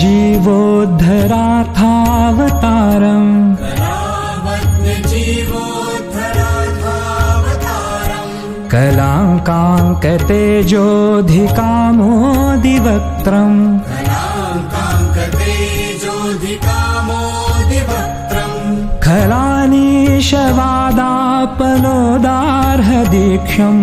जीवोद्धराथावतारम् कलाङ्काङ्कतेजोऽधिकामोदिवक्त्रम् खलानीशवादापलोदार्हदीक्षम्।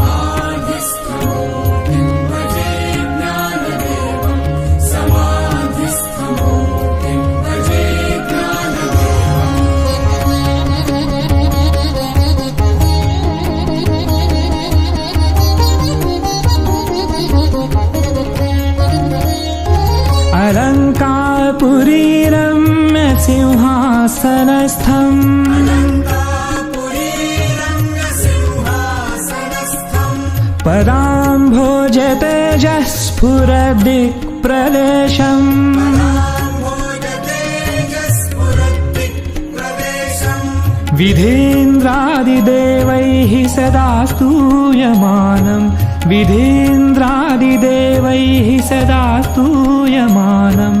पुरीरं सिंहासनस्थम्। पराम् भोजते जस्फुरदिक्प्रदेशम् विधीन्द्रादिदेवैः सदा स्तूयमानम्। विधीन्द्रादिदेवैः सदा स्तूयमानम्।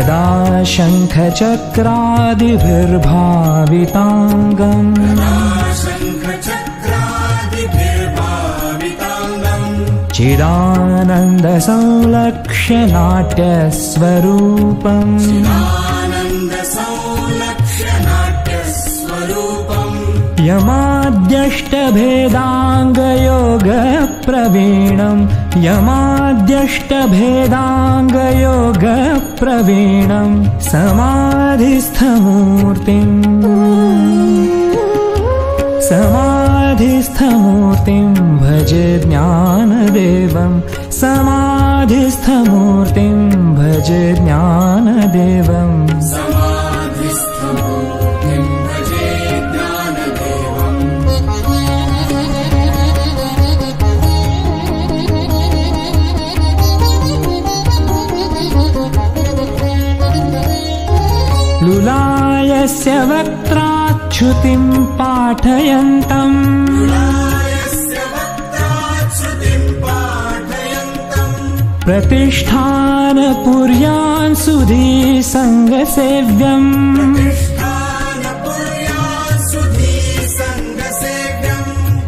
शङ्खचक्रादिभिर्भाविताङ्गम् शङ्खचक्रादिभिर्भाविताङ्गम् चिदानन्दसंलक्ष्य नाट्यस्वरूपम् यमाद्यष्टभेदाङ्गयोगप्रवीणम् यमाद्यष्टभेदाङ्गयोगप्रवीणम् समाधिस्थमूर्तिम्। समाधिस्थमूर्तिं भजे ज्ञानदेवं। समाधिस्थमूर्तिं भजे ज्ञानदेवम् लायस्य वक्त्राच्छुतिं पाठयन्तम्। प्रतिष्ठानपुर्यान् सुदी सङ्गसेव्यम्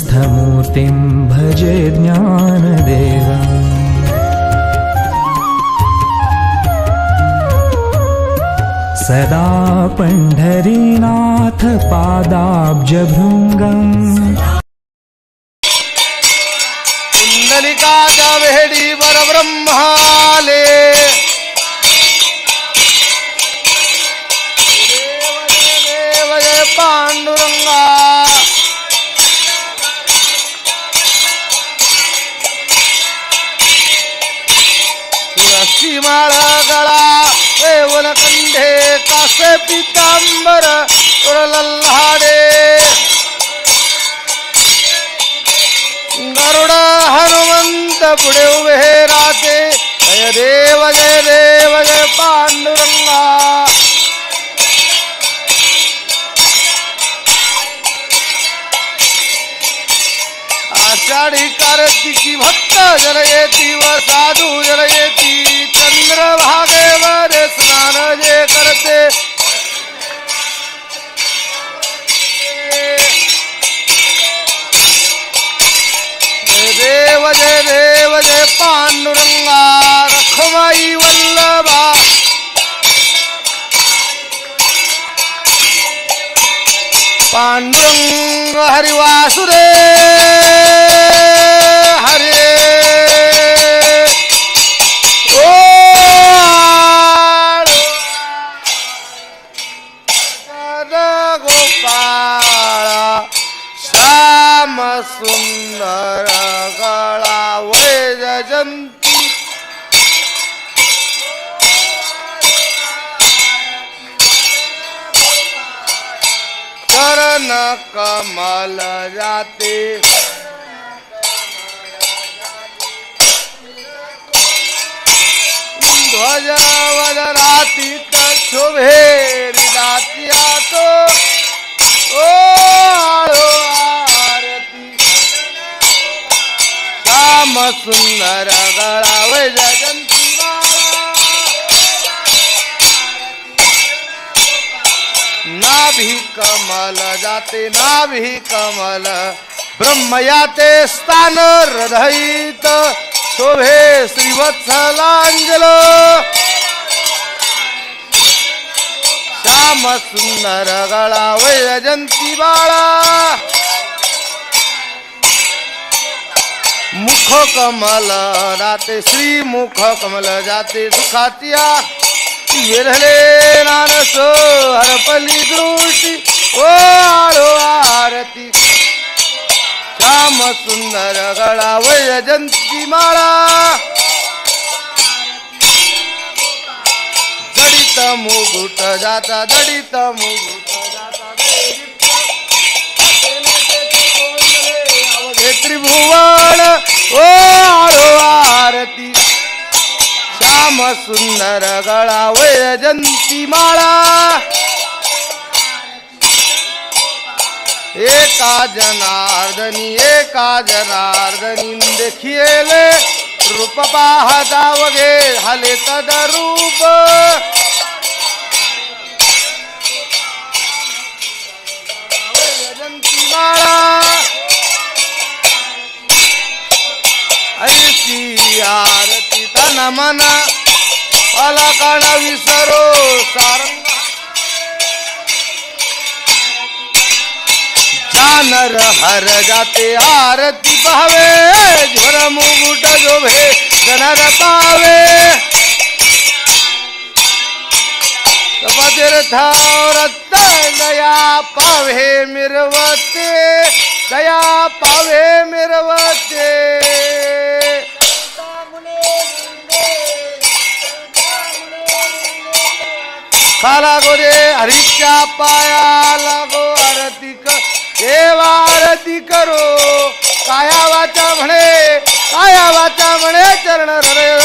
स्थमूर्तिं भजे ज्ञानदेवम् सदा पण्ढरीनाथ पादाब्जभूङ्गम्। नलिका गाही वरब्रह्माले। तुळशी माळ गळा देवल कासे पितांबर लल्हाडे गरुड हनुमंत पुढे उभे राहते जय देव जय देव जय पांडुरंगा. आषाढी कार्तिकी भक्त जल येती व कमल जाते ध्वज वदराती शोभे दातिया तो ओ आळो आरती। श्याम सुंदर गळा वै कमल जाते नाभी कमल. ब्रह्मयाते स्थान हृदयित. शोभे श्रीवत्सलांजल. श्याम सुंदर गळा वैजंती बाळा. मुख कमल राते श्री मुख कमल जाते सुखातिया विरहले नानस हरपली दृष्टी ओ आळो आरती श्याम सुंदर गळा वयजंती माळा जडित मुगुट जाता जडित मुगुट जाता त्रिभुवन ओ आळो आरती श्याम सुंदर गळा वैजंती माळा एका जनार्दनी एका जनार्दनी देखिले रूप पाहता वगे हले तद रूप जानर हर जाते आरती पावे झोर मुगुट जोभे जनर पावे. तीर्थावरत दया पावे मिरवते दया पावे मिरवते. खाला गो रे हरीच्या पाया लागो आरती कर देवा आरती करो. काया वाचा म्हणे काया वाचा म्हणे चरण हृदय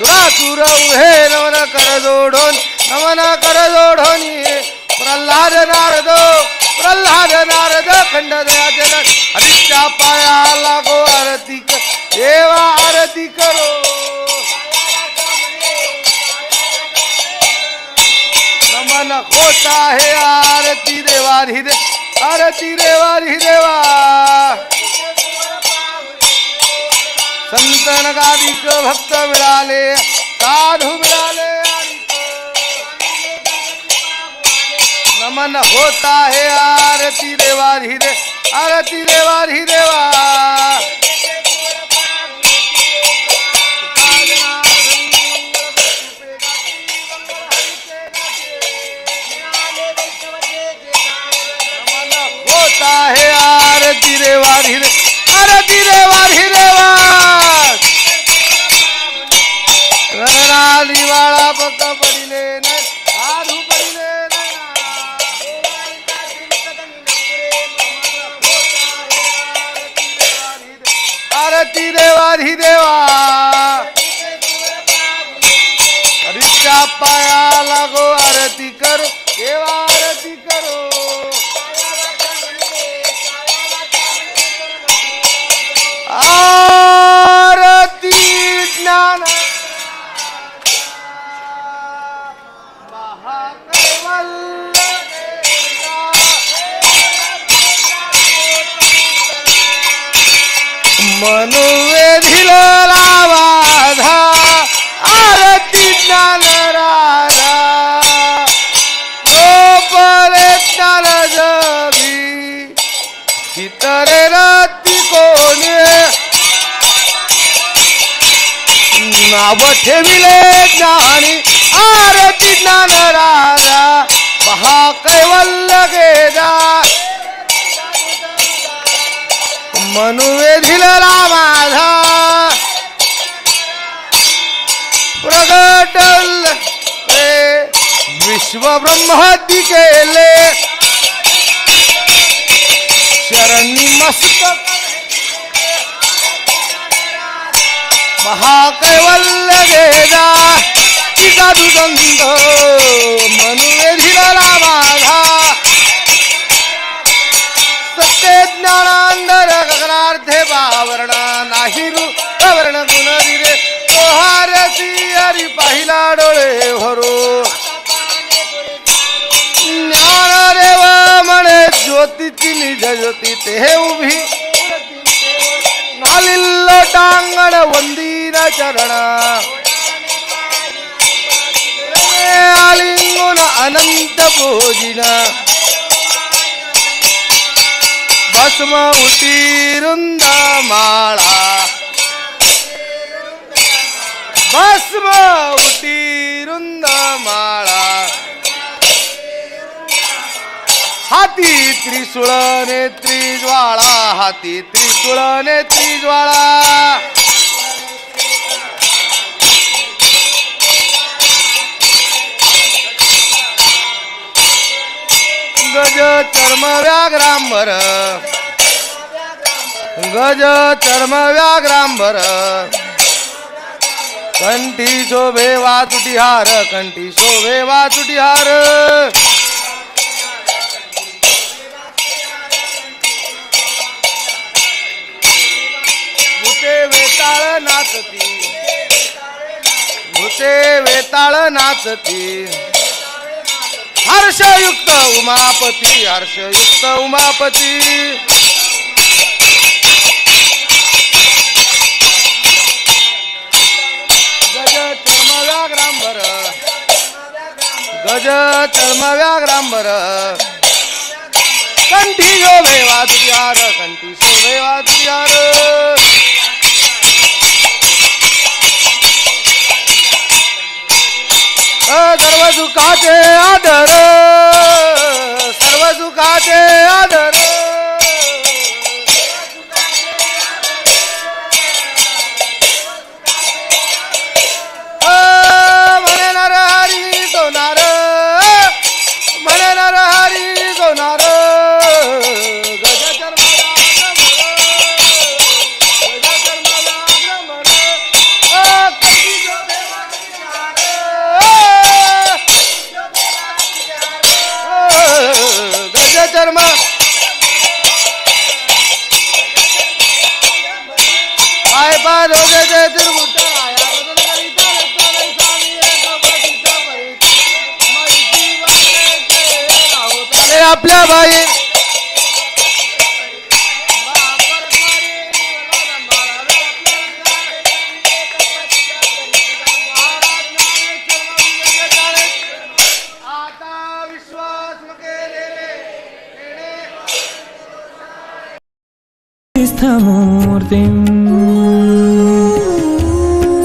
तुला तुर उभे नमन कर जोडून नमन कर जोडून प्रल्हाद नारद प्रल्हाद नारद खंड दयाचे नमन होता है आरती देवा हृदय आरती देवा। हृदेवा संतन गादिक भक्त मिळाले साधू मिळाले नमन होता है आरती देवा रे आरती देवा देवा। आरती देवा रे. आरती देवा देवा रंगना दिवाळा पक्क पडिले नाही. आधू पडिले नाही आरती देवा हि देवा हरीच्या पाया मनुवेधील राधा आरती ज्ञान राधा. गोपरे ज्ञान जगी इतर राती कोणी. नाव ठेविले ज्ञानी आरती ज्ञान राजा महा कैवल्य गेदा मनुवेधील रामाधा। प्रगटल विश्व ब्रह्मती केले। शरणी मस्त महाकैवल्य गेदा तिचा दुदंत मनुवेधीला माझा तोहारसी हरी पाहिला डोळे भरो ज्ञानदेव म्हणे ज्योतीची निज ज्योती ते उभी. नालिल्लो टांगण वंदीन चरण. आलिंगुन अनंत भोजिन. भस्म उतीरुंद माळा. भस्म उतीरुंद माळा. हाती त्रिशूळ नेत्री ज्वाळा हाती त्रिशूळ नेत्री ज्वाळा. गज चर्म व्याघ्रांबर. गज चर्म व्याघ्रांबर. कंठी शोभे वाचुटी हार कंठी शोभे वाचुटी हार भूते वेताळ नाचती. भूते वेताळ नाचती. हर्षयुक्त उमापती हर्षयुक्त उमापती. गज चर्म व्याघ्रांबर। कंठी शोभे वादुयार कंठी शोभे वादुयार सर्व सुखाचे आदर सर्व सुखाचे आदर। आपल्या बाई esta muerte